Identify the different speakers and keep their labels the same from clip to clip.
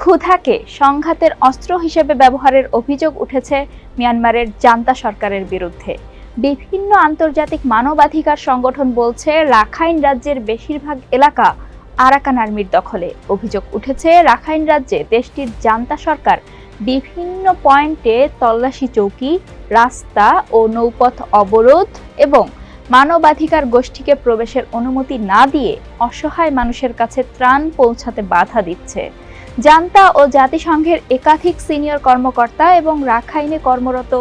Speaker 1: ক্ষুধাকে সংঘাতের অস্ত্র হিসেবে ব্যবহারের অভিযোগ উঠেছে মিয়ানমারের জান্তা সরকারের বিরুদ্ধে। বিভিন্ন আন্তর্জাতিক মানবাধিকার সংগঠন বলছে, রাখাইন রাজ্যের বেশিরভাগ এলাকা আরাকান আর্মির দখলে। অভিযোগ উঠেছে, রাখাইন রাজ্যে দেশটির জান্তা সরকার বিভিন্ন পয়েন্টে তল্লাশি চৌকি, রাস্তা ও নৌপথ অবরোধ এবং মানবাধিকার গোষ্ঠীকে প্রবেশের অনুমতি না দিয়ে অসহায় মানুষের কাছে ত্রাণ পৌঁছাতে বাধা দিচ্ছে। জান্তা ও জাতিসংঘের একাধিক সিনিয়র কর্মকর্তা এবং রাখাইনে কর্মরত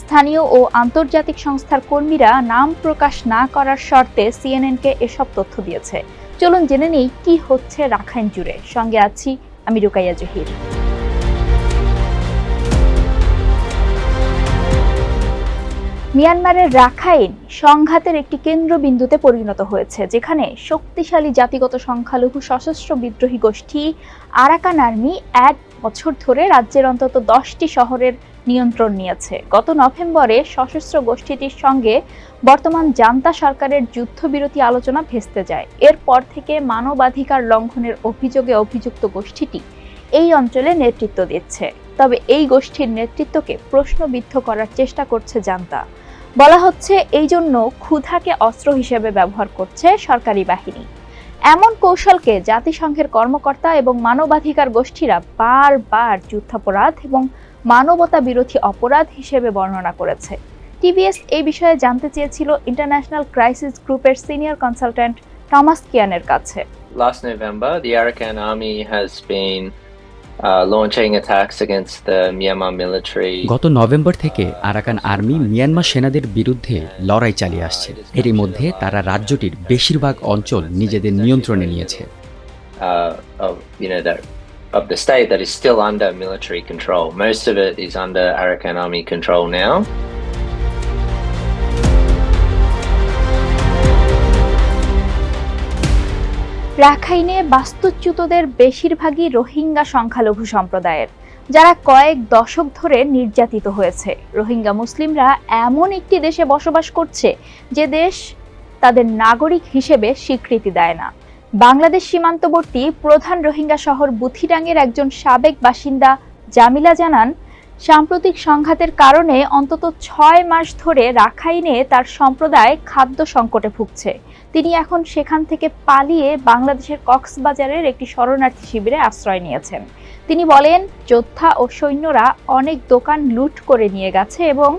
Speaker 1: স্থানীয় ও আন্তর্জাতিক সংস্থার কর্মীরা নাম প্রকাশ না করার শর্তে সিএনএনকে এসব তথ্য দিয়েছে। চলুন জেনে নেই কি হচ্ছে রাখাইন জুড়ে। সঙ্গে আছি আমি রুকাইয়া জহির। মিয়ানমারের রাখাইন সংঘাতের একটি কেন্দ্রবিন্দুতে পরিণত হয়েছে, যেখানে শক্তিশালী জাতিগত সংখ্যালঘু সশস্ত্র বিদ্রোহী গোষ্ঠী আরাকান আর্মি এক বছর ধরে রাজ্যের অন্তত দশটি শহরের নিয়ন্ত্রণ নিয়েছে। গত নভেম্বরে সশস্ত্র গোষ্ঠীটির সঙ্গে বর্তমান জান্তা সরকারের যুদ্ধবিরতি আলোচনা ভেস্তে যায়। এরপর থেকে মানবাধিকার লঙ্ঘনের অভিযোগে অভিযুক্ত গোষ্ঠীটি এই অঞ্চলে নেতৃত্ব দিচ্ছে। তবে এই গোষ্ঠীর নেতৃত্বকে প্রশ্নবিদ্ধ করার চেষ্টা করছে জান্তা। বলা হচ্ছে এই জন্য ক্ষুধাকে অস্ত্র হিসেবে ব্যবহার করছে সরকারি বাহিনী। এমন কৌশলকে জাতিসংঘের কর্মকর্তা এবং মানবাধিকার গোষ্ঠীরা বারবার যুদ্ধাপরাধ এবং মানবতা বিরোধী অপরাধ হিসেবে বর্ণনা করেছে। টিবিএস এই বিষয়ে জানতে চেয়েছিল ইন্টারন্যাশনাল ক্রাইসিস গ্রুপের সিনিয়র কনসালট্যান্ট টমাস কিয়ানের কাছে।
Speaker 2: Last November, the Arakan army has been
Speaker 3: গত নভেম্বর থেকে আরাকান আর্মি মিয়ানমার সেনাদের বিরুদ্ধে লড়াই চালিয়ে আসছে এরই মধ্যে তারা রাজ্যটির বেশিরভাগ অঞ্চল নিজেদের নিয়ন্ত্রণে নিয়েছে
Speaker 2: uh, of the state that is still under military control. Most of it is under Arakan army control now.
Speaker 1: রাখাইনে বাস্তুচ্যুতদের বেশিরভাগই রোহিঙ্গা সংখ্যালঘু সম্প্রদায়ের, যারা কয়েক দশক ধরে নির্যাতিত হয়েছে। রোহিঙ্গা মুসলিমরা এমন একটি দেশে বসবাস করছে যে দেশ তাদের নাগরিক হিসেবে স্বীকৃতি দেয় না। বাংলাদেশ সীমান্তবর্তী প্রধান রোহিঙ্গা শহর বুথিডাঙ্গের একজন সাবেক বাসিন্দা জামিলা জানান সাম্প্রতিক সংঘাতের কারণে অন্তত ছয় মাস ধরে রাখাইনে তার সম্প্রদায় খাদ্য সংকটে ভুগছে। তিনি এখন সেখান থেকে পালিয়ে বাংলাদেশের কক্সবাজারের একটি শরণার্থী শিবিরে আশ্রয় নিয়েছেন। তিনি বলেন, যোদ্ধা ও সৈন্যরা অনেক দোকান লুট করে নিয়ে গেছে এবং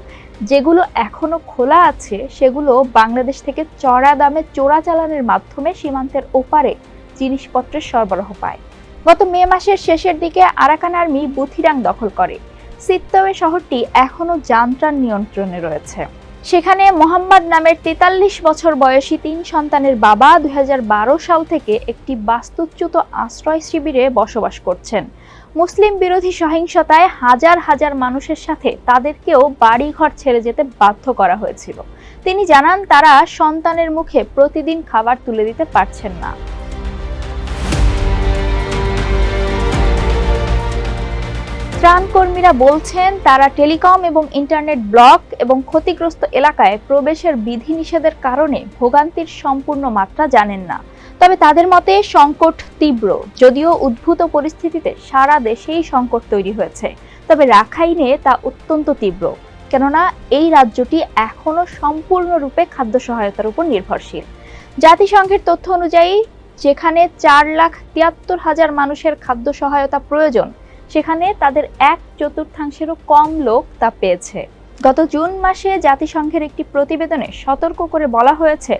Speaker 1: যেগুলো এখনও খোলা আছে, সেগুলো বাংলাদেশ থেকে চড়া দামে চোরাচালানের মাধ্যমে সীমান্তের ওপারে জিনিসপত্রের সরবরাহ পায়। গত মে মাসের শেষের দিকে আরাকান আর্মি বুথিরাং দখল করে। সিত্তওয়ে শহরটি এখনও যান্ত্রান নিয়ন্ত্রণে রয়েছে। সেখানে মোহাম্মদ নামের তেতাল্লিশ বছর বয়সী তিন সন্তানের বাবা দু হাজার বারো সাল থেকে একটি বাস্তুচ্যুত আশ্রয় শিবিরে বসবাস করছেন। মুসলিম বিরোধী সহিংসতায় হাজার হাজার মানুষের সাথে তাদেরকেও বাড়িঘর ছেড়ে যেতে বাধ্য করা হয়েছিল। তিনি জানান, তারা সন্তানের মুখে প্রতিদিন খাবার তুলে দিতে পারছেন না। ত্রাণকর্মীরা বলছেন, তারা টেলিকম এবং ইন্টারনেট ব্লক এবং ক্ষতিগ্রস্ত এলাকায় প্রবেশের বিধিনিষেধের কারণে ভোগান্তির সম্পূর্ণ মাত্রা জানেন না। তবে তাদের মতে সংকট তীব্র, যদিও উদ্ভূত পরিস্থিতিতে সারা দেশেই সংকট তৈরি হয়েছে। তবে রাখাইনে তা অত্যন্ত তীব্র, কেননা এই রাজ্যটি এখনও সম্পূর্ণরূপে খাদ্য সহায়তার উপর নির্ভরশীল। জাতিসংঘের তথ্য অনুযায়ী, যেখানে চার লাখ তিয়াত্তর হাজার মানুষের খাদ্য সহায়তা প্রয়োজন সেখানে তাদের এক চতুর্থাংশেরও কম লোক তা পেয়েছে। গত জুন মাসে জাতিসংঘের একটি প্রতিবেদনে সতর্ক করে বলা হয়েছে,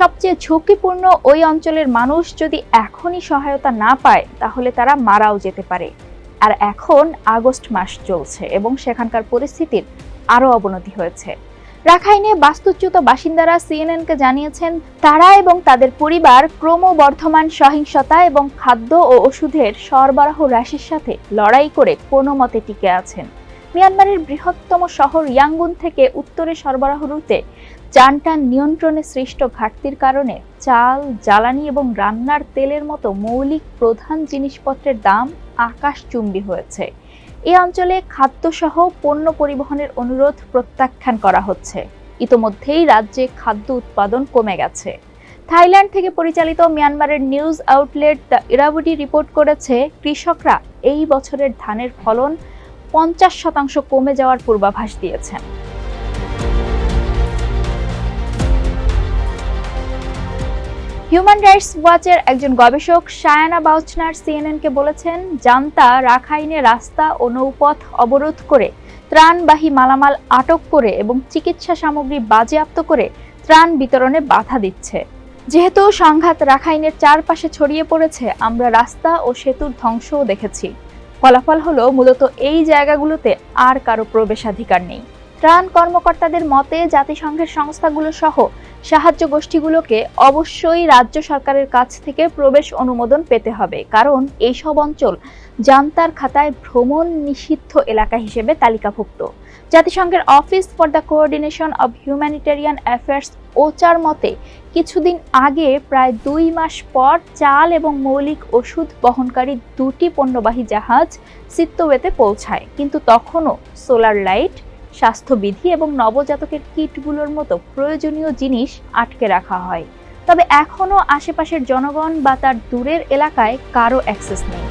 Speaker 1: সবচেয়ে ঝুঁকিপূর্ণ ওই অঞ্চলের মানুষ যদি এখনই সহায়তা না পায়, তাহলে তারা মারাও যেতে পারে। আর এখন আগস্ট মাস চলছে এবং সেখানকার পরিস্থিতির আরও অবনতি হয়েছে। রাখাইনে বাস্তুচ্যুত বাসিন্দারা সিএনএনকে জানিয়েছেন, তারা এবং তাদের পরিবার ক্রমবর্ধমান সহিংসতা এবং খাদ্য ও ওষুধের সরবরাহ হ্রাসের সাথে লড়াই করে কোনো মতে টিকে আছেন। মিয়ানমারের বৃহত্তম শহর ইয়াঙ্গুন থেকে উত্তরে সরবরাহ রুটে চানটান নিয়ন্ত্রণে সৃষ্ট ঘাটতির কারণে চাল, জ্বালানি এবং রান্নার তেলের মতো মৌলিক প্রধান জিনিসপত্রের দাম আকাশচুম্বী হয়েছে। এই অঞ্চলে খাদ্যসহ পণ্য পরিবহনের অনুরোধ প্রত্যাখ্যান করা হচ্ছে। ইতোমধ্যেই রাজ্যে খাদ্য উৎপাদন কমে গেছে। থাইল্যান্ড থেকে পরিচালিত মিয়ানমারের news outlet the Irrawaddy report করেছে, কৃষকরা এই বছরের ধানের ফলন পঞ্চাশ শতাংশ কমে যাওয়ার পূর্বাভাস দিয়েছেন। হিউম্যান রাইটস ওয়াচের একজন গবেষক সায়ানা বাউচনার সিএনএনকে বলেছেন, জান্তা রাখাইনে রাস্তা ও নৌপথ অবরোধ করে, ত্রাণবাহী মালামাল আটক করে এবং চিকিৎসা সামগ্রী বাজেয়াপ্ত করে ত্রাণ বিতরণে বাধা দিচ্ছে। যেহেতু সংঘাত রাখাইনের চারপাশে ছড়িয়ে পড়েছে, আমরা রাস্তা ও সেতুর ধ্বংসও দেখেছি। ফলাফল হলো, মূলত এই জায়গাগুলোতে আর কারও প্রবেশাধিকার নেই। ত্রাণ কর্মকর্তাদের মতে জাতিসংঘের সংস্থাগুলো সহ সাহায্য গোষ্ঠীগুলোকে অবশ্যই রাজ্য সরকারের কাছ থেকে প্রবেশ অনুমোদন পেতে হবে। কারণ এইসব অঞ্চল জান্তার খাতায় ভ্রমণ নিষিদ্ধ এলাকা হিসেবে তালিকাভুক্ত। জাতিসংঘের office for the coordination of humanitarian affairs ওচার মতে, কিছুদিন আগে প্রায় দুই মাস পর চাল এবং মৌলিক ওষুধ বহনকারী দুটি পণ্যবাহী জাহাজ সিত্তোয়েতে পৌঁছায়। কিন্তু তখনও সোলার লাইট স্বাস্থ্যবিধি এবং নবজাতকের কিটগুলোর মতো প্রয়োজনীয় জিনিস আটকে রাখা হয়। তবে এখনও আশেপাশের জনগণ বা তার দূরের এলাকায় কারও অ্যাক্সেস নেই।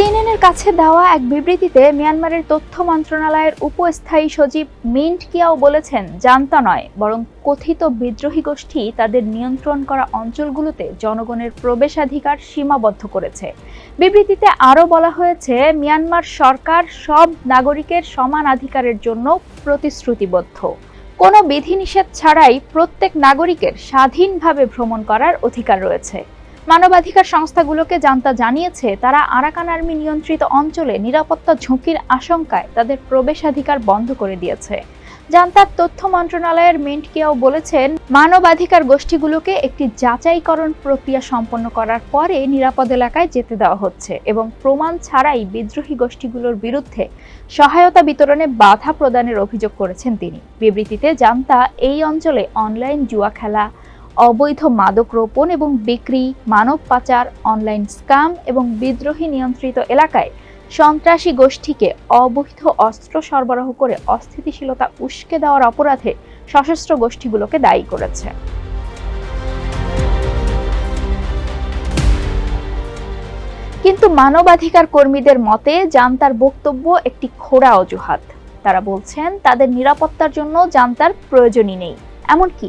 Speaker 1: সিএনএনের কাছে দেওয়া এক বিবৃতিতে মিয়ানমারের তথ্য মন্ত্রণালয়ের উপস্থায়ী সচিব মিন্ট কিয়াও বলেছেন জানতা নয়, বরং কথিত বিদ্রোহী গোষ্ঠী তাদের নিয়ন্ত্রণ করা অঞ্চলগুলোতে জনগণের প্রবেশাধিকার সীমাবদ্ধ করেছে। বিবৃতিতে আরও বলা হয়েছে, মিয়ানমার সরকার সব নাগরিকের সমান অধিকারের জন্য প্রতিশ্রুতিবদ্ধ। কোনো বিধিনিষেধ ছাড়াই প্রত্যেক নাগরিকের স্বাধীনভাবে ভ্রমণ করার অধিকার রয়েছে। মানবাধিকার সংস্থাগুলোকে জানতা জানিয়েছে, তারা আরাকান আর্মি নিয়ন্ত্রিত অঞ্চলে নিরাপত্তা ঝুঁকির আশঙ্কায় তাদের প্রবেশাধিকার বন্ধ করে দিয়েছে। জান্তার তথ্য মন্ত্রণালয়ের মিন্ট কিয়াও বলেছেন, মানবাধিকার গোষ্ঠীগুলোকে একটি যাচাইকরণ প্রক্রিয়া সম্পন্ন করার পরে নিরাপদ এলাকায় যেতে দেওয়া হচ্ছে এবং প্রমাণ ছাড়াই বিদ্রোহী গোষ্ঠীগুলোর বিরুদ্ধে সহায়তা বিতরণে বাধা প্রদানের অভিযোগ করেছেন তিনি। বিবৃতিতে জান্তা এই অঞ্চলে অনলাইন জুয়া খেলা অবৈধ মাদক রোপণ এবং বিক্রি, মানব পাচার, অনলাইন স্ক্যাম এবং বিদ্রোহী নিয়ন্ত্রিত এলাকায় সন্ত্রাসী গোষ্ঠীকে অবৈধ অস্ত্র সরবরাহ করে অস্থিতিশীলতা উস্কে দেওয়ার অপরাধে সশস্ত্র গোষ্ঠীগুলোকে দায়ী করেছে। কিন্তু মানবাধিকার কর্মীদের মতে জান্তার বক্তব্য একটি খোড়া অজুহাত। তারা বলছেন, তাদের নিরাপত্তার জন্য জান্তার প্রয়োজনই নেই। এমনকি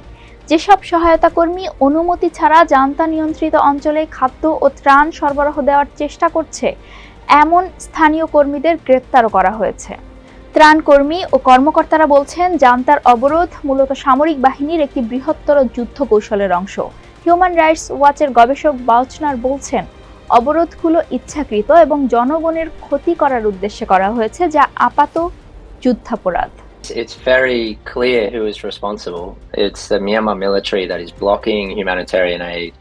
Speaker 1: যেসব সহায়তা কর্মী অনুমতি ছাড়া জান্তা নিয়ন্ত্রিত অঞ্চলে খাদ্য ও ত্রাণ সরবরাহ দেওয়ার চেষ্টা করছে, এমন স্থানীয় কর্মীদের গ্রেপ্তারও করা হয়েছে। ত্রাণ কর্মী ও কর্মকর্তারা বলছেন জান্তার অবরোধ মূলত সামরিক বাহিনীর একটি বৃহত্তর যুদ্ধ কৌশলের অংশ। হিউম্যান রাইটস ওয়াচের গবেষক বাউচনার বলছেন, অবরোধগুলো ইচ্ছাকৃত এবং জনগণের ক্ষতি করার উদ্দেশ্যে করা হয়েছে, যা আপাত যুদ্ধাপরাধ।
Speaker 2: It's very clear who is responsible. It's the Myanmar military that is blocking humanitarian aid.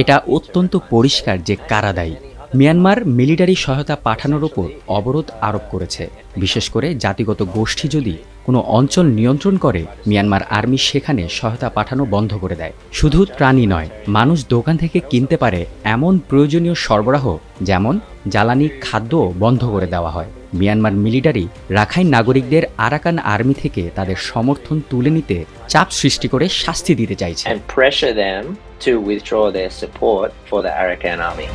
Speaker 3: এটা অত্যন্ত পরিষ্কার যে কারা দায়ী মিয়ানমার মিলিটারি সহায়তা পাঠানোর ওপর অবরোধ আরোপ করেছে বিশেষ করে জাতিগত গোষ্ঠী যদি কোনো অঞ্চল নিয়ন্ত্রণ করে, মিয়ানমার আর্মি সেখানে সহায়তা পাঠানো বন্ধ করে দেয় শুধু প্রাণী নয়, মানুষ দোকান থেকে কিনতে পারে এমন প্রয়োজনীয় সরবরাহ, যেমন জ্বালানি খাদ্য বন্ধ করে দেওয়া হয় মিয়ানমার মিলিটারি রাখাইন নাগরিকদের আরাকান আর্মি থেকে তাদের সমর্থন তুলে নিতে চাপ সৃষ্টি করে শাস্তি দিতে চাইছে
Speaker 2: and pressure them to withdraw their support for the Arakan army.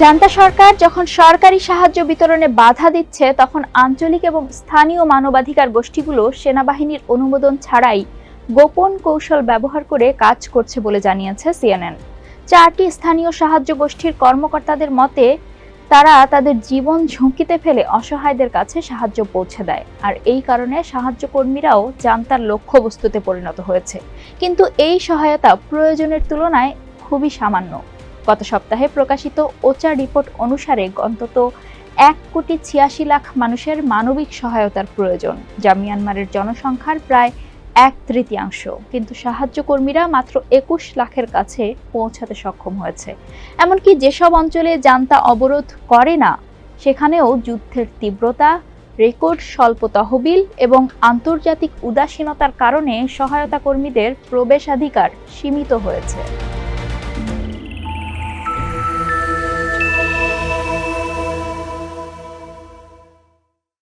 Speaker 1: Junta সরকার যখন সরকারি সাহায্য বিতরণে বাধা দিচ্ছে তখন আঞ্চলিক এবং স্থানীয় মানবাধিকার গোষ্ঠীগুলো সেনাবাহিনীর অনুমোদন ছাড়াই গোপন কৌশল ব্যবহার করে কাজ করছে বলে জানিয়েছে সিএনএন চারটি স্থানীয় সাহায্য গোষ্ঠীর কর্মকর্তাদের মতে, তারা তাদের জীবন ঝুঁকিতে ফেলে অসহায়দের কাছে সাহায্য পৌঁছে দেয়। আর এই কারণে সাহায্য কর্মীরাও জান্তার লক্ষ্যবস্তুতে পরিণত হয়েছে। কিন্তু এই সহায়তা প্রয়োজনের তুলনায় খুবই সামান্য। গত সপ্তাহে প্রকাশিত ওচা রিপোর্ট অনুসারে অন্তত এক কোটি ছিয়াশি লাখ মানুষের মানবিক সহায়তার প্রয়োজন, যা মিয়ানমারের জনসংখ্যার প্রায় এক তৃতীয়াংশ। কিন্তু সাহায্য কর্মীরা মাত্র একুশ লাখের কাছে পৌঁছাতে সক্ষম হয়েছে। এমনকি যেসব অঞ্চলে জান্তা অবরোধ করে না, সেখানেও যুদ্ধের তীব্রতা, রেকর্ড স্বল্প তহবিল এবং আন্তর্জাতিক উদাসীনতার কারণে সহায়তা কর্মীদের প্রবেশাধিকার সীমিত হয়েছে।